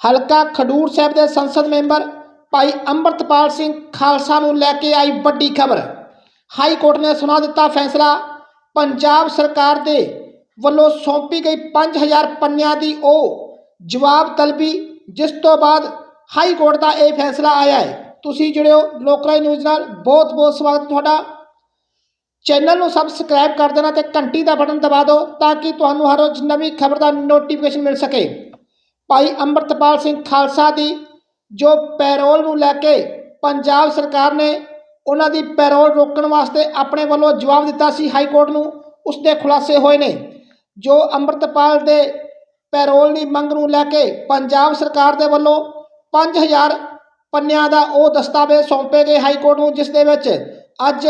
ਹਲਕਾ ਖਡੂਰ ਸਾਹਿਬ ਦੇ ਸੰਸਦ ਮੈਂਬਰ ਭਾਈ ਅੰਮ੍ਰਿਤਪਾਲ ਸਿੰਘ ਖਾਲਸਾ ਨੂੰ ਲੈ ਕੇ ਆਈ ਵੱਡੀ ਖਬਰ। ਹਾਈ ਕੋਰਟ ਨੇ ਸੁਣਾ ਦਿੱਤਾ ਫੈਸਲਾ, ਪੰਜਾਬ ਸਰਕਾਰ ਦੇ ਵੱਲੋਂ ਸੌਂਪੀ ਗਈ 5000 ਪੰਨਿਆਂ ਦੀ ਉਹ ਜਵਾਬ ਤਲਬੀ, ਜਿਸ ਤੋਂ ਬਾਅਦ ਹਾਈ ਕੋਰਟ ਦਾ ਇਹ ਫੈਸਲਾ ਆਇਆ ਹੈ। ਤੁਸੀਂ ਜੁੜਿਓ ਲੋਕਰਾਈ ਨਿਊਜ਼ ਨਾਲ। ਬਹੁਤ ਬਹੁਤ ਸਵਾਗਤ ਤੁਹਾਡਾ। ਚੈਨਲ ਨੂੰ ਸਬਸਕ੍ਰਾਈਬ ਕਰ ਦੇਣਾ ਤੇ ਘੰਟੀ ਦਾ ਬਟਨ ਦਬਾ ਦਿਓ ਤਾਂ ਕਿ ਤੁਹਾਨੂੰ ਹਰ ਰੋਜ਼ ਨਵੀਂ ਖਬਰ ਦਾ ਨੋਟੀਫਿਕੇਸ਼ਨ ਮਿਲ ਸਕੇ। ਭਾਈ ਅੰਮ੍ਰਿਤਪਾਲ ਸਿੰਘ ਖਾਲਸਾ ਦੀ, ਜੋ ਪੈਰੋਲ ਨੂੰ ਲੈ ਕੇ ਪੰਜਾਬ ਸਰਕਾਰ ਨੇ ਉਹਨਾਂ ਦੀ ਪੈਰੋਲ ਰੋਕਣ ਵਾਸਤੇ ਆਪਣੇ ਵੱਲੋਂ ਜਵਾਬ ਦਿੱਤਾ ਸੀ ਹਾਈ ਕੋਰਟ ਨੂੰ, ਉਸ ਦੇ ਖੁਲਾਸੇ ਹੋਏ ਨੇ। ਜੋ ਅੰਮ੍ਰਿਤਪਾਲ ਦੇ ਪੈਰੋਲ ਦੀ ਮੰਗ ਨੂੰ ਲੈ ਕੇ ਪੰਜਾਬ ਸਰਕਾਰ ਦੇ ਵੱਲੋਂ 5000 ਪੰਨਿਆਂ ਦਾ ਉਹ ਦਸਤਾਵੇਜ਼ ਸੌਂਪੇ ਗਏ ਹਾਈ ਕੋਰਟ ਨੂੰ, ਜਿਸ ਦੇ ਵਿੱਚ ਅੱਜ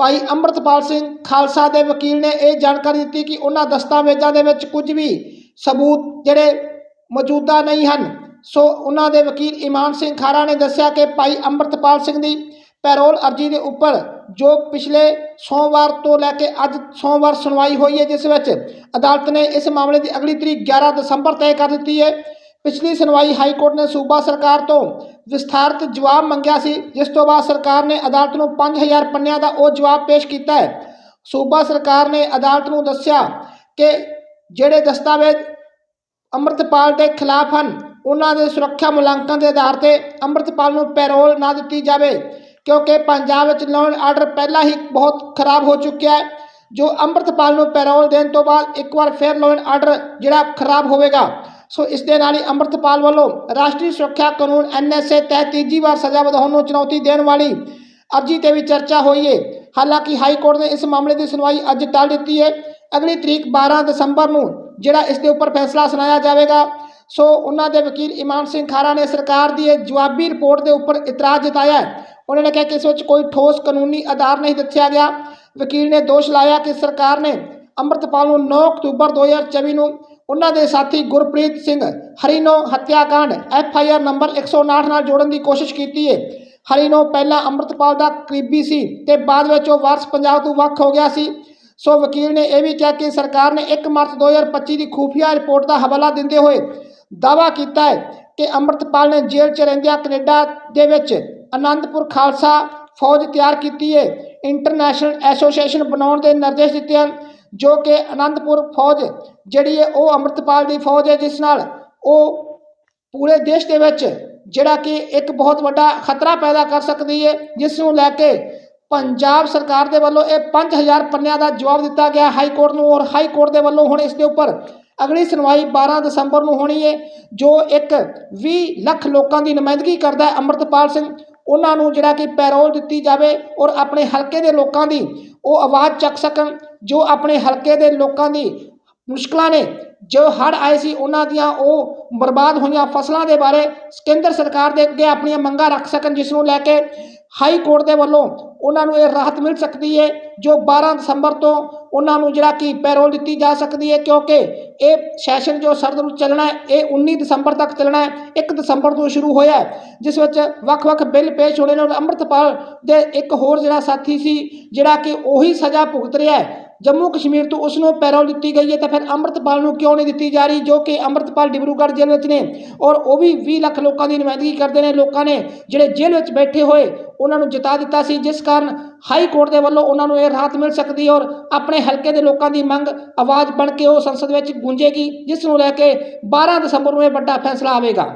ਭਾਈ ਅੰਮ੍ਰਿਤਪਾਲ ਸਿੰਘ ਖਾਲਸਾ ਦੇ ਵਕੀਲ ਨੇ ਇਹ ਜਾਣਕਾਰੀ ਦਿੱਤੀ ਕਿ ਉਹਨਾਂ ਦਸਤਾਵੇਜ਼ਾਂ ਦੇ ਵਿੱਚ ਕੁਝ ਵੀ ਸਬੂਤ ਜਿਹੜੇ ਮੌਜੂਦਾ ਨਹੀਂ ਹਨ। ਸੋ ਉਹਨਾਂ ਦੇ ਵਕੀਲ ਇਮਾਨ ਸਿੰਘ ਖਾਰਾ ਨੇ ਦੱਸਿਆ ਕਿ ਭਾਈ ਅੰਮ੍ਰਿਤਪਾਲ ਸਿੰਘ ਦੀ ਪੈਰੋਲ ਅਰਜੀ ਦੇ ਉੱਪਰ ਜੋ ਪਿਛਲੇ ਸੋਮਵਾਰ ਤੋਂ ਲੈ ਕੇ ਅੱਜ ਸੋਮਵਾਰ ਸੁਣਵਾਈ ਹੋਈ ਹੈ, ਜਿਸ ਵਿੱਚ ਅਦਾਲਤ ਨੇ ਇਸ ਮਾਮਲੇ ਦੀ ਅਗਲੀ ਤਰੀਕ 11 ਦਸੰਬਰ ਤੈਅ ਕਰ ਦਿੱਤੀ ਹੈ। ਪਿਛਲੀ ਸੁਣਵਾਈ ਹਾਈ ਕੋਰਟ ਨੇ ਸੂਬਾ ਸਰਕਾਰ ਤੋਂ ਵਿਸਥਾਰਤ ਜਵਾਬ ਮੰਗਿਆ ਸੀ, ਜਿਸ ਤੋਂ ਬਾਅਦ ਸਰਕਾਰ ਨੇ ਅਦਾਲਤ ਨੂੰ 5000 ਪੰਨਿਆਂ ਦਾ ਉਹ ਜਵਾਬ ਪੇਸ਼ ਕੀਤਾ ਹੈ। ਸੂਬਾ ਸਰਕਾਰ ਨੇ ਅਦਾਲਤ ਨੂੰ ਦੱਸਿਆ ਕਿ ਜਿਹੜੇ ਦਸਤਾਵੇਜ਼ ਅੰਮ੍ਰਿਤਪਾਲ ਦੇ ਖਿਲਾਫ ਹਨ। ਉਹਨਾਂ ਦੇ ਸੁਰੱਖਿਆ ਮੁਲਾਂਕਣ ਦੇ ਆਧਾਰ ਤੇ ਅੰਮ੍ਰਿਤਪਾਲ ਨੂੰ ਪੈਰੋਲ ਨਾ ਦਿੱਤੀ ਜਾਵੇ, ਕਿਉਂਕਿ ਪੰਜਾਬ ਵਿੱਚ ਲੋਨ ਆਰਡਰ ਪਹਿਲਾਂ ਹੀ ਬਹੁਤ ਖਰਾਬ ਹੋ ਚੁੱਕਿਆ ਹੈ। ਜੋ ਅੰਮ੍ਰਿਤਪਾਲ ਨੂੰ ਪੈਰੋਲ ਦੇਣ ਤੋਂ ਬਾਅਦ ਇੱਕ ਵਾਰ ਫਿਰ ਲੋਨ ਆਰਡਰ ਜਿਹੜਾ ਖਰਾਬ ਹੋਵੇਗਾ, ਸੋ ਇਸ ਦੇ ਨਾਲ ਹੀ ਅੰਮ੍ਰਿਤਪਾਲ ਵੱਲੋਂ ਰਾਸ਼ਟਰੀ ਸੁਰੱਖਿਆ ਕਾਨੂੰਨ ਐਨਐਸਏ ਤਹਿਤ ਤੀਜੀ ਵਾਰ ਸਜ਼ਾ ਵਧਾਉਣ ਨੂੰ ਚੁਣੌਤੀ ਦੇਣ ਵਾਲੀ ਅਰਜੀ ਤੇ ਵੀ ਚਰਚਾ ਹੋਈ ਹੈ ਹਾਲਾਂਕਿ ਹਾਈ ਕੋਰਟ ਨੇ ਇਸ ਮਾਮਲੇ ਦੀ ਸੁਣਵਾਈ ਅੱਜ ਟਾਲ ਦਿੱਤੀ ਹੈ ਅਗਲੀ ਤਰੀਕ 12 ਦਸੰਬਰ ਨੂੰ ਜਿਹੜਾ ਇਸ ਦੇ ਉੱਪਰ ਫੈਸਲਾ ਸੁਣਾਇਆ ਜਾਵੇਗਾ। ਸੋ ਉਹਨਾਂ ਦੇ ਵਕੀਲ ਇਮਾਨ ਸਿੰਘ ਖਾਰਾ ਨੇ ਸਰਕਾਰ ਦੀ ਇਹ ਜਵਾਬੀ ਰਿਪੋਰਟ ਦੇ ਉੱਪਰ ਇਤਰਾਜ਼ ਜਤਾਇਆ ਉਹਨਾਂ ਨੇ ਕਿਹਾ ਕਿ ਇਸ ਵਿੱਚ ਕੋਈ ਠੋਸ ਕਾਨੂੰਨੀ ਆਧਾਰ ਨਹੀਂ ਦੱਸਿਆ ਗਿਆ। ਵਕੀਲ ਨੇ ਦੋਸ਼ ਲਾਇਆ ਕਿ ਸਰਕਾਰ ਨੇ ਅੰਮ੍ਰਿਤਪਾਲ ਨੂੰ 9 ਅਕਤੂਬਰ 2024 ਨੂੰ ਉਹਨਾਂ ਦੇ ਸਾਥੀ ਗੁਰਪ੍ਰੀਤ ਸਿੰਘ ਹਰੀਨੋ ਹੱਤਿਆਕਾਂਡ, ਐਫ ਆਈ ਆਰ ਨੰਬਰ 159 ਨਾਲ ਜੋੜਨ ਦੀ ਕੋਸ਼ਿਸ਼ ਕੀਤੀ ਹੈ ਹਰੀਨੋ ਪਹਿਲਾਂ ਅੰਮ੍ਰਿਤਪਾਲ ਦਾ ਕਰੀਬੀ ਸੀ ਤੇ ਬਾਅਦ ਵਿੱਚ ਉਹ ਵਾਰਸ ਪੰਜਾਬ ਤੋਂ ਵੱਖ ਹੋ ਗਿਆ ਸੀ। ਸੋ ਵਕੀਲ ਨੇ ਇਹ ਵੀ ਕਿਹਾ ਕਿ ਸਰਕਾਰ ਨੇ 1 ਮਾਰਚ 2025 ਦੀ ਖੂਫੀਆ ਰਿਪੋਰਟ ਦਾ ਹਵਾਲਾ ਦਿੰਦੇ ਹੋਏ ਦਾਅਵਾ ਕੀਤਾ ਹੈ ਕਿ ਅੰਮ੍ਰਿਤਪਾਲ ਨੇ ਜੇਲ੍ਹ 'ਚ ਰਹਿੰਦਿਆਂ ਕੈਨੇਡਾ ਦੇ ਵਿੱਚ ਆਨੰਦਪੁਰ ਖਾਲਸਾ ਫੌਜ ਤਿਆਰ ਕੀਤੀ ਹੈ। ਇੰਟਰਨੈਸ਼ਨਲ ਐਸੋਸੀਏਸ਼ਨ ਬਣਾਉਣ ਦੇ ਨਿਰਦੇਸ਼ ਦਿੱਤੇ ਹਨ, ਜੋ ਕਿ ਆਨੰਦਪੁਰ ਫੌਜ ਜਿਹੜੀ ਹੈ ਉਹ ਅੰਮ੍ਰਿਤਪਾਲ ਦੀ ਫੌਜ ਹੈ, ਜਿਸ ਨਾਲ ਉਹ ਪੂਰੇ ਦੇਸ਼ ਦੇ ਵਿੱਚ ਜਿਹੜਾ ਕਿ ਇੱਕ ਬਹੁਤ ਵੱਡਾ ਖਤਰਾ ਪੈਦਾ ਕਰ ਸਕਦੀ ਹੈ, ਜਿਸ ਨੂੰ ਲੈ ਕੇ ਪੰਜਾਬ ਸਰਕਾਰ ਦੇ ਵੱਲੋਂ ਇਹ 5000 ਪੰਨਿਆਂ ਦਾ ਜਵਾਬ ਦਿੱਤਾ ਗਿਆ ਹਾਈ ਕੋਰਟ ਨੂੰ ਔਰ ਹਾਈ ਕੋਰਟ ਦੇ ਵੱਲੋਂ ਹੁਣ ਇਸ ਦੇ ਉੱਪਰ ਅਗਲੀ ਸੁਣਵਾਈ 12 ਦਸੰਬਰ ਨੂੰ ਹੋਣੀ ਹੈ, ਜੋ ਇੱਕ 20 ਲੱਖ ਲੋਕਾਂ ਦੀ ਨੁਮਾਇੰਦਗੀ ਕਰਦਾ ਹੈ ਅੰਮ੍ਰਿਤਪਾਲ ਸਿੰਘ। ਉਹਨਾਂ ਨੂੰ ਜਿਹੜਾ ਕਿ ਪੈਰੋਲ ਦਿੱਤੀ ਜਾਵੇ ਔਰ ਆਪਣੇ ਹਲਕੇ ਦੇ ਲੋਕਾਂ ਦੀ ਉਹ ਆਵਾਜ਼ ਚੱਕ ਸਕਣ, ਜੋ ਆਪਣੇ ਹਲਕੇ ਦੇ ਲੋਕਾਂ ਦੀ ਮੁਸ਼ਕਲਾਂ ਨੇ। ਜੋ ਹੜ੍ਹ ਆਏ ਸੀ, ਉਹਨਾਂ ਦੀਆਂ ਉਹ ਬਰਬਾਦ ਹੋਈਆਂ ਫਸਲਾਂ ਦੇ ਬਾਰੇ ਕੇਂਦਰ ਸਰਕਾਰ ਦੇ ਅੱਗੇ ਆਪਣੀਆਂ ਮੰਗਾਂ ਰੱਖ ਸਕਣ, ਜਿਸ ਨੂੰ ਲੈ ਕੇ ਹਾਈ ਕੋਰਟ ਦੇ ਵੱਲੋਂ ਉਹਨਾਂ ਨੂੰ ਇਹ ਰਾਹਤ ਮਿਲ ਸਕਦੀ ਹੈ ਜੋ 12 ਦਸੰਬਰ ਤੋਂ ਉਹਨਾਂ ਨੂੰ ਜਿਹੜਾ ਕਿ ਪੈਰੋਲ ਦਿੱਤੀ ਜਾ ਸਕਦੀ ਹੈ, ਕਿਉਂਕਿ ਇਹ ਸੈਸ਼ਨ ਜੋ ਸਰਦ ਨੂੰ ਚੱਲਣਾ ਹੈ, ਇਹ 19 ਦਸੰਬਰ ਤੱਕ ਚੱਲਣਾ ਹੈ 1 ਦਸੰਬਰ ਤੋਂ ਸ਼ੁਰੂ ਹੋਇਆ ਜਿਸ ਵਿੱਚ ਵੱਖ-ਵੱਖ ਬਿੱਲ ਪੇਸ਼ ਹੋਣੇ ਨੇ ਔਰ ਅੰਮ੍ਰਿਤਪਾਲ ਦੇ ਇੱਕ ਹੋਰ ਜਿਹੜਾ ਸਾਥੀ ਸੀ, ਜਿਹੜਾ ਕਿ ਉਹੀ ਸਜ਼ਾ ਭੁਗਤ ਰਿਹਾ ਹੈ ਜੰਮੂ ਕਸ਼ਮੀਰ ਤੋਂ ਉਸ ਨੂੰ ਪੈਰੋਲ ਦਿੱਤੀ ਗਈ ਹੈ ਤਾਂ ਫਿਰ ਅੰਮ੍ਰਿਤਪਾਲ ਨੂੰ ਕਿਉਂ ਨਹੀਂ ਦਿੱਤੀ ਜਾ ਰਹੀ, ਜੋ ਕਿ ਅੰਮ੍ਰਿਤਪਾਲ ਡਿਬਰੂਗੜ੍ਹ ਜੇਲ੍ਹ ਵਿੱਚ ਨੇ ਔਰ ਉਹ ਵੀ 20 ਲੱਖ ਲੋਕਾਂ ਦੀ ਨੁਮਾਇੰਦਗੀ ਕਰਦੇ ਨੇ, ਲੋਕਾਂ ਨੇ ਜਿਹੜੇ ਜੇਲ੍ਹ ਵਿੱਚ ਬੈਠੇ ਹੋਏ ਉਹਨਾਂ ਨੂੰ ਜਿਤਾ ਦਿੱਤਾ ਸੀ, ਜਿਸ ਕਾਰਨ ਹਾਈ ਕੋਰਟ ਦੇ ਵੱਲੋਂ ਉਹਨਾਂ ਨੂੰ ਇਹ ਰਾਹਤ ਮਿਲ ਸਕਦੀ ਔਰ ਆਪਣੇ ਹਲਕੇ ਦੇ ਲੋਕਾਂ ਦੀ ਮੰਗ ਆਵਾਜ਼ ਬਣ ਕੇ ਉਹ ਸੰਸਦ ਵਿੱਚ ਗੂੰਜੇਗੀ, ਜਿਸ ਨੂੰ ਲੈ ਕੇ 12 ਦਸੰਬਰ ਨੂੰ ਇਹ ਵੱਡਾ ਫੈਸਲਾ ਆਵੇਗਾ।